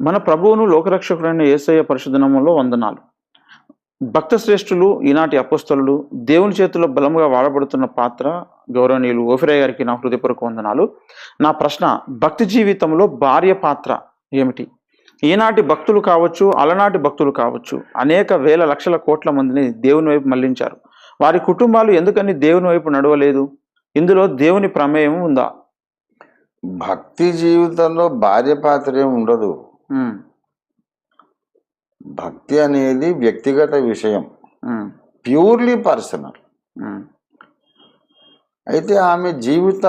మన ప్రభువును లోకరక్షకుడైన యేసయ్య పరిశుద్ధనామంలో వందనాలు. భక్త శ్రేష్ఠులు ఈనాటి అపస్తులు దేవుని చేతిలో బలంగా వాడబడుతున్న పాత్ర గౌరవనీయులు ఓఫిరయ్య గారికి నా హృదయపూర్వక వందనాలు. నా ప్రశ్న భక్తి జీవితంలో భార్య పాత్ర ఏమిటి? ఈనాటి భక్తులు కావచ్చు అలనాటి భక్తులు కావచ్చు అనేక వేల లక్షల కోట్ల మందిని దేవుని వైపు మళ్ళించారు. వారి కుటుంబాలు ఎందుకని దేవుని వైపు నడవలేదు? ఇందులో దేవుని ప్రమేయం ఉందా? భక్తి జీవితంలో భార్య పాత్ర ఉండదు. భక్తి అనేది వ్యక్తిగత విషయం. Purely personal. అయితే ఆమె జీవిత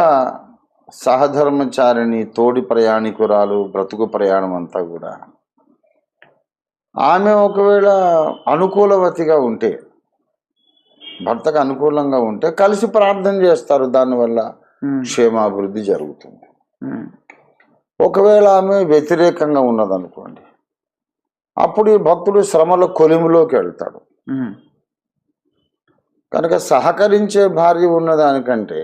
సహధర్మచారిణి తోడి ప్రయాణికురాలు బ్రతుకు ప్రయాణం అంతా కూడా ఆమె ఒకవేళ అనుకూలవతిగా ఉంటే భర్తకు అనుకూలంగా ఉంటే కలిసి ప్రార్థన చేస్తారు. దానివల్ల క్షేమాభివృద్ధి జరుగుతుంది. ఒకవేళ ఆమె వ్యతిరేకంగా ఉన్నదనుకోండి అప్పుడు ఈ భక్తుడు శ్రమల కొలిమిలోకి వెళ్తాడు. కనుక సహకరించే భార్య ఉన్నదానికంటే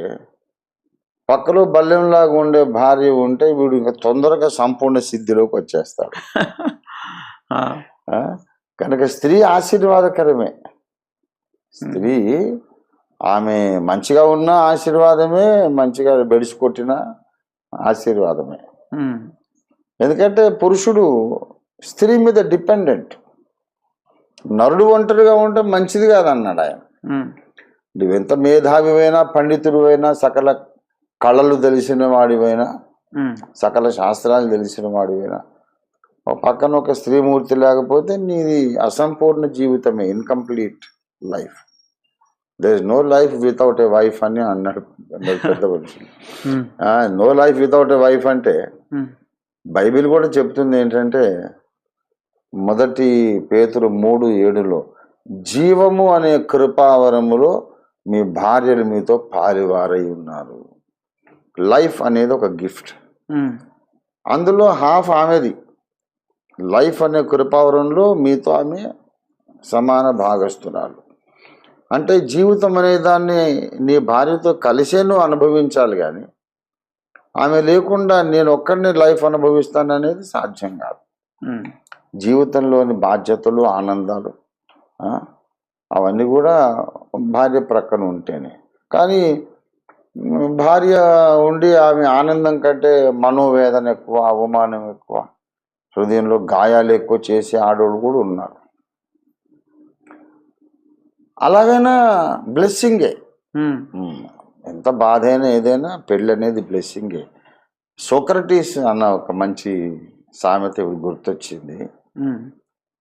పక్కలో బల్లెంలాగా ఉండే భార్య ఉంటే వీడు ఇంకా తొందరగా సంపూర్ణ సిద్ధిలోకి వచ్చేస్తాడు? కనుక స్త్రీ ఆశీర్వాదకరమే. స్త్రీ ఆమె మంచిగా ఉన్న ఆశీర్వాదమే మంచిగా బెడిసి కొట్టిన ఆశీర్వాదమే. ఎందుకంటే పురుషుడు స్త్రీ మీద డిపెండెంట్. నరుడు ఒంటరిగా ఉంటే మంచిది కాదన్నాడు ఆయన. నువ్వెంత మేధావివైనా పండితుడివైనా సకల కళలు తెలిసిన వాడివైనా సకల శాస్త్రాలు తెలిసిన వాడివైనా ఒక పక్కన ఒక స్త్రీమూర్తి లేకపోతే నీది అసంపూర్ణ జీవితమే incomplete life there is no life without a wife అని అన్నాడు. అన్నాడు పెద్ద మనిషి ఉమ్, no life without a wife అంటే బైబిల్ కూడా చెప్తుంది ఏంటంటే మొదటి పేతురు మూడు ఏడులో జీవము అనే కృపావరములో మీ భార్యలు మీతో పారివారై ఉన్నారు. లైఫ్ అనేది ఒక గిఫ్ట్ అందులో హాఫ్ ఆమెది. లైఫ్ అనే కృపావరంలో మీతో ఆమె సమాన భాగస్తురాలు. అంటే జీవితం అనే దాన్ని నీ భార్యతో కలిసే నువ్వు అనుభవించాలి కానీ ఆమె లేకుండా నేను ఒక్కడిని లైఫ్ అనుభవిస్తాను అనేది సాధ్యం కాదు. జీవితంలోని బాధ్యతలు ఆనందాలు అవన్నీ కూడా భార్య ప్రక్కన ఉంటేనే. కానీ భార్య ఉండి ఆమె ఆనందం కంటే మనోవేదన ఎక్కువ అవమానం ఎక్కువ హృదయంలో గాయాలు ఎక్కువ చేసే ఆడవాళ్ళు కూడా ఉన్నారు. అలాగైనా బ్లెస్సింగే. ఎంత బాధ అయినా ఏదైనా పెళ్ళి అనేది బ్లెస్సింగే. సోక్రటీస్ అన్న ఒక మంచి సామెత గుర్తొచ్చింది.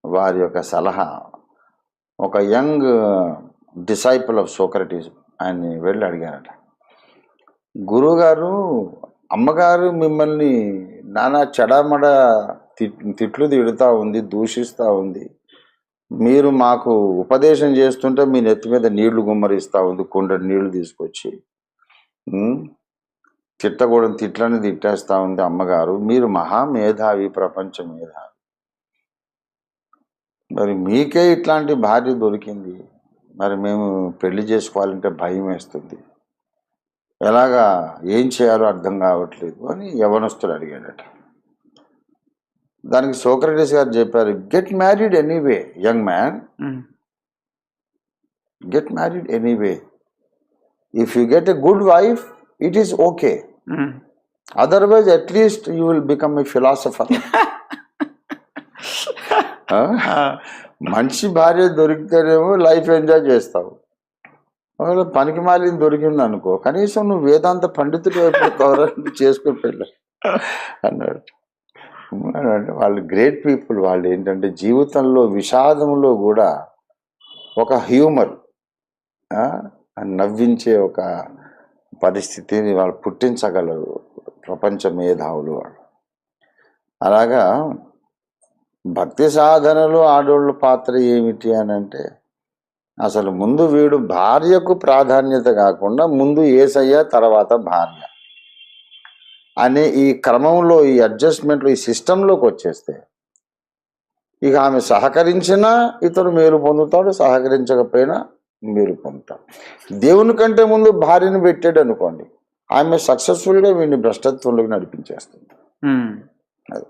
వారి యొక్క సలహా. ఒక యంగ్ డిసైపుల్ ఆఫ్ సోక్రటీస్ ఆయన్ని వెళ్ళి అడిగారట. గురువుగారు అమ్మగారు మిమ్మల్ని నానా చెడమడ తిట్- తిట్లు తిడుతూ ఉంది దూషిస్తూ ఉంది. మీరు మాకు ఉపదేశం చేస్తుంటే మీ నెత్తి మీద నీళ్ళు గుమ్మరిస్తూ ఉంది కొండ నీళ్ళు తీసుకొచ్చి. తిట్టకూడని తిట్లని తిట్టేస్తూ ఉంది అమ్మగారు. మీరు మహా మేధావి ప్రపంచ మేధావి. మరి మీకే ఇట్లాంటి భార్య దొరికింది. మరి మేము పెళ్ళి చేసుకోవాలంటే భయం వేస్తుంది. ఎలాగా? ఏం చేయాలో అర్థం కావట్లేదు అని యవనస్తుడు అడిగాడట. దానికి సోక్రటీస్ గారు చెప్పారు get married anyway young man get married anyway if you get a good wife it is okay. Otherwise at least you will become a philosopher మంచి భార్య దొరికితేనేమో లైఫ్ ఎంజాయ్ చేస్తావు. ఒకవేళ పనికి మాలిన దొరికింది అనుకో కనీసం నువ్వు వేదాంత పండితుడు చేసుకుని పెళ్ళ అన్నాడు. వాళ్ళు గ్రేట్ పీపుల్ వాళ్ళు ఏంటంటే జీవితంలో విషాదంలో కూడా ఒక హ్యూమర్ నవ్వించే ఒక పరిస్థితిని వాళ్ళు పుట్టించగలరు ప్రపంచ మేధావులు వాళ్ళు. అలాగా భక్తి సాధనలో ఆడోళ్ళ పాత్ర ఏమిటి అని అంటే అసలు ముందు వీడు భార్యకు ప్రాధాన్యత కాకుండా ముందు ఏసయ్య తర్వాత భార్య. అనే ఈ క్రమంలో ఈ అడ్జస్ట్మెంట్లో ఈ సిస్టంలోకి వచ్చేస్తే ఇక ఆమె సహకరించినా ఇతడు మేలు పొందుతాడు సహకరించకపోయినా మేలు పొందుతాడు. దేవుని కంటే ముందు భార్యను పెట్టాడు అనుకోండి ఆమె సక్సెస్ఫుల్గా వీడిని భ్రష్టత్వంలోకి నడిపించేస్తుంది. అది.